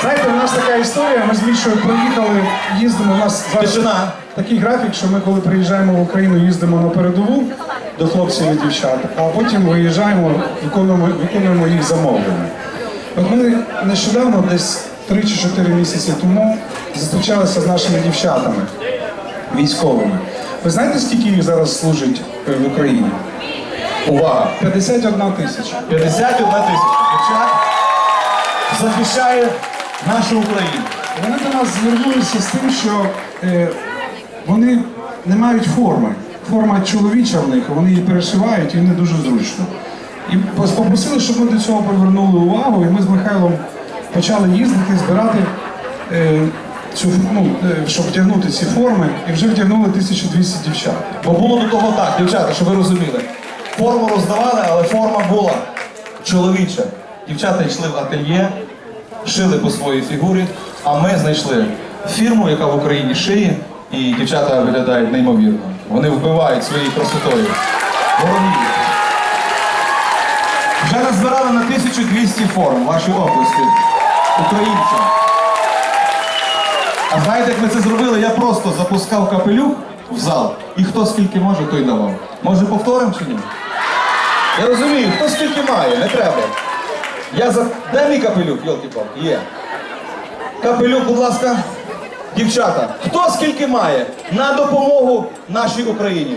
Знаєте, у нас така історія, ми з Мішою проїхали, їздимо, у нас зараз Тишина. такий графік, що ми коли приїжджаємо в Україну, їздимо на передову до хлопців і дівчат, а потім виїжджаємо, виконуємо, виконуємо їх замовлення. От ми нещодавно, десь 3 чи 4 місяці тому, зустрічалися з нашими дівчатами військовими. Ви знаєте, скільки їх зараз служить е, в Україні? Увага! 51 тисяча. 51 тисяча захищає нашу Україну. Вони до нас звернулися з тим, що е, вони не мають форми. Форма чоловіча в них, вони її перешивають і не дуже зручно. І попросили, щоб ми до цього привернули увагу, і ми з Михайлом почали їздити, збирати е, цю ну, е, щоб вдягнути ці форми, і вже вдягнули 1200 дівчат. Бо було до того так, дівчата, щоб ви розуміли. Форму роздавали, але форма була чоловіча. Дівчата йшли в ательє, шили по своїй фігурі, а ми знайшли фірму, яка в Україні шиє, і дівчата виглядають неймовірно. Вони вбивають своєю красотою. Ворогів. Вже назбирали на 1200 форм ваші області українцям. А знаєте, як ми це зробили? Я просто запускав капелюх в зал, і хто скільки може, той давав. Може повторимо чи ні? Я розумію, хто скільки має, не треба. Я за. Де мій капелюх, йолки-палки? Є. Капелюх, будь ласка. Дівчата, хто скільки має на допомогу нашій Україні?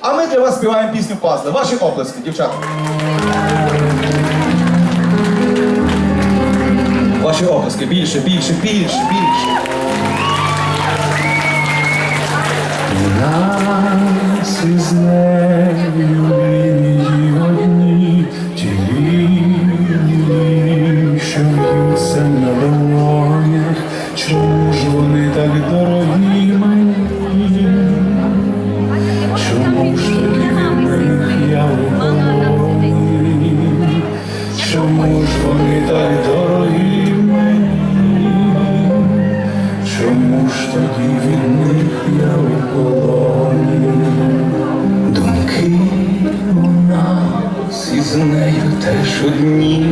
А ми для вас співаємо пісню Пазли. Ваші оплески, дівчата. Ваші оплески більше, більше, більше, більше. Нас із нею dni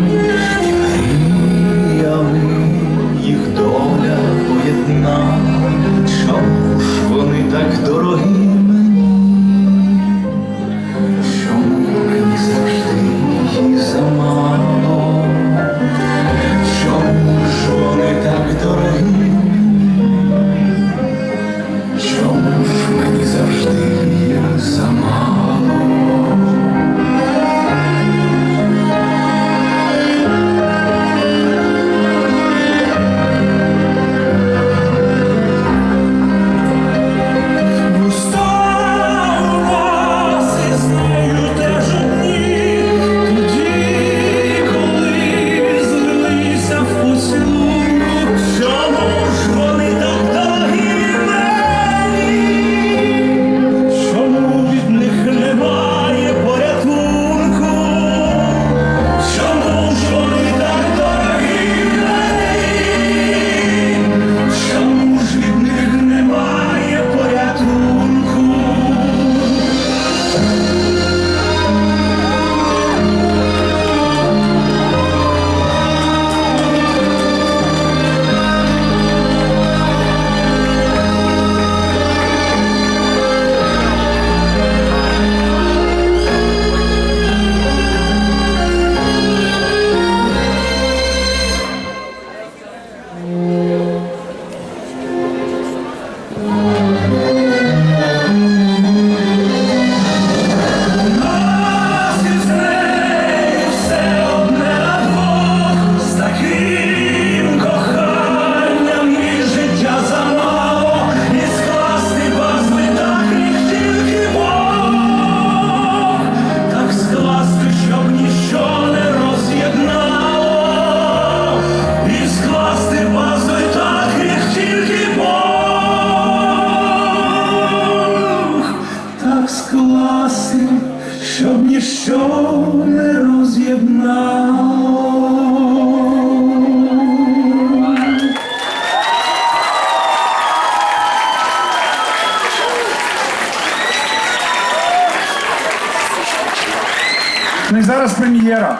прем'єра.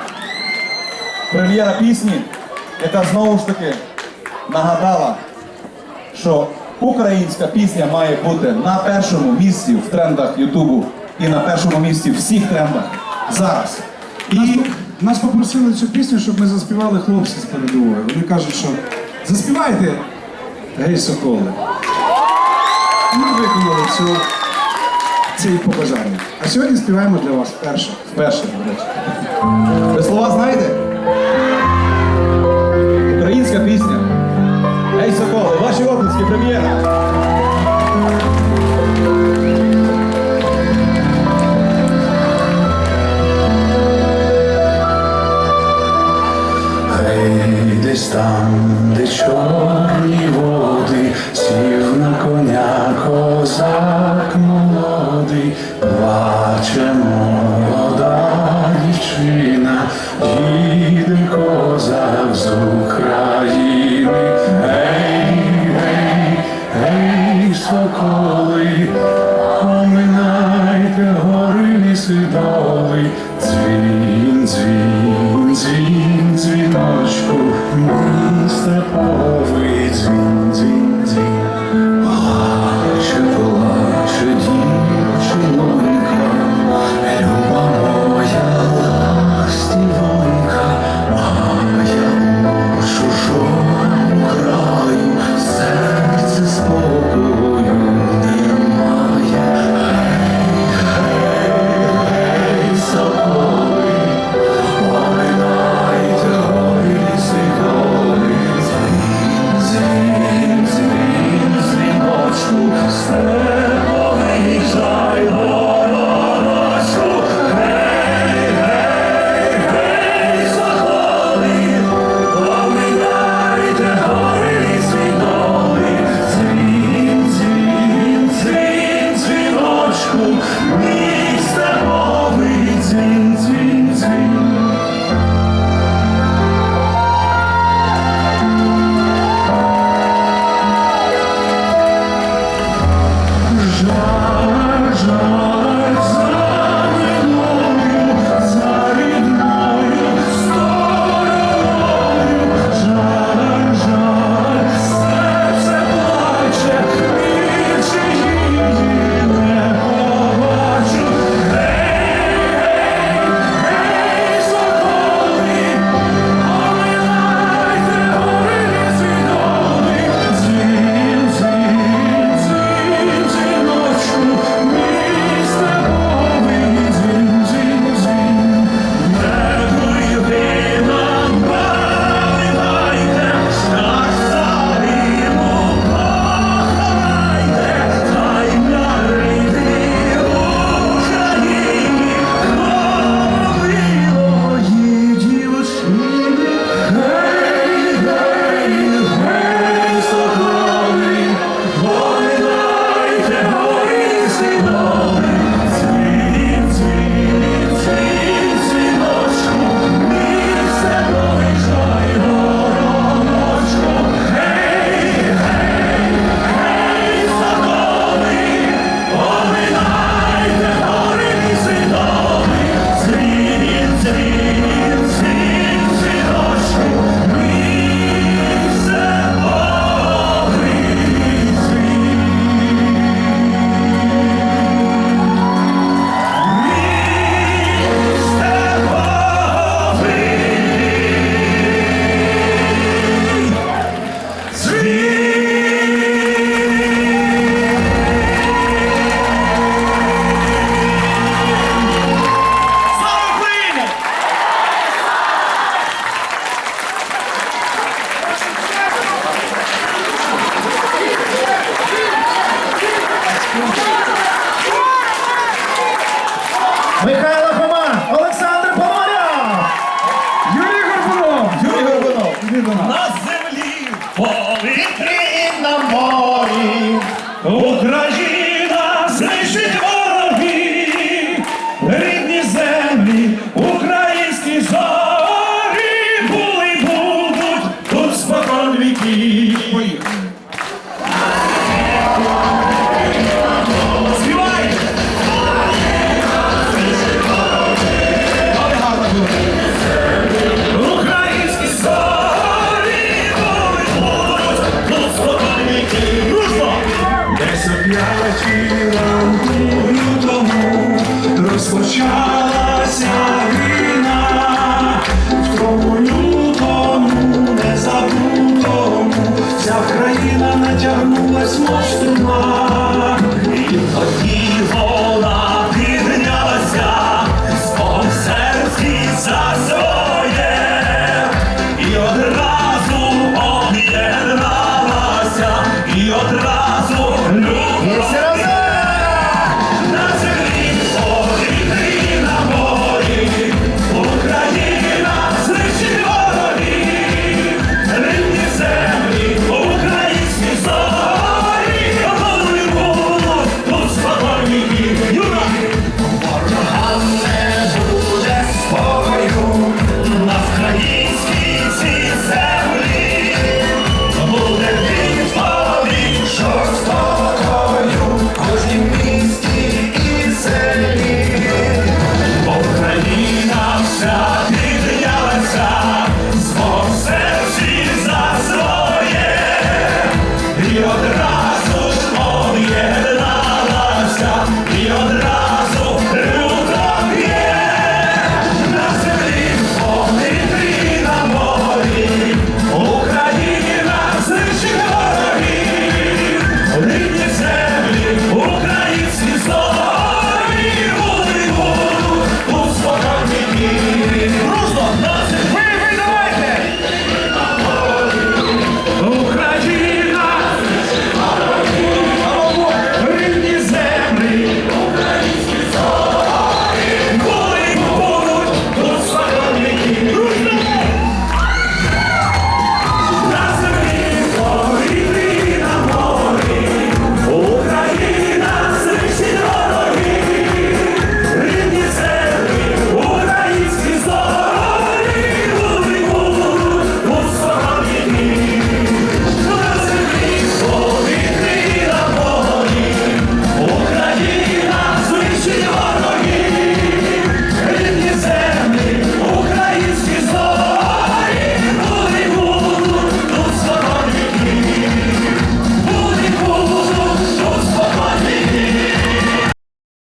Прем'єра пісні, яка знову ж таки нагадала, що українська пісня має бути на першому місці в трендах Ютубу і на першому місці всіх трендах зараз. І нас попросили цю пісню, щоб ми заспівали хлопці з передової. Вони кажуть, що заспівайте гей соколи. Ми виконали цю, це побажання. А сьогодні співаємо для вас вперше. Вперше, до речі. Ви слова знаєте? Українська пісня. Ей, Соколи, ваші обласки, прем'єра. Хай десь там, де чорні води. Струна, і тоді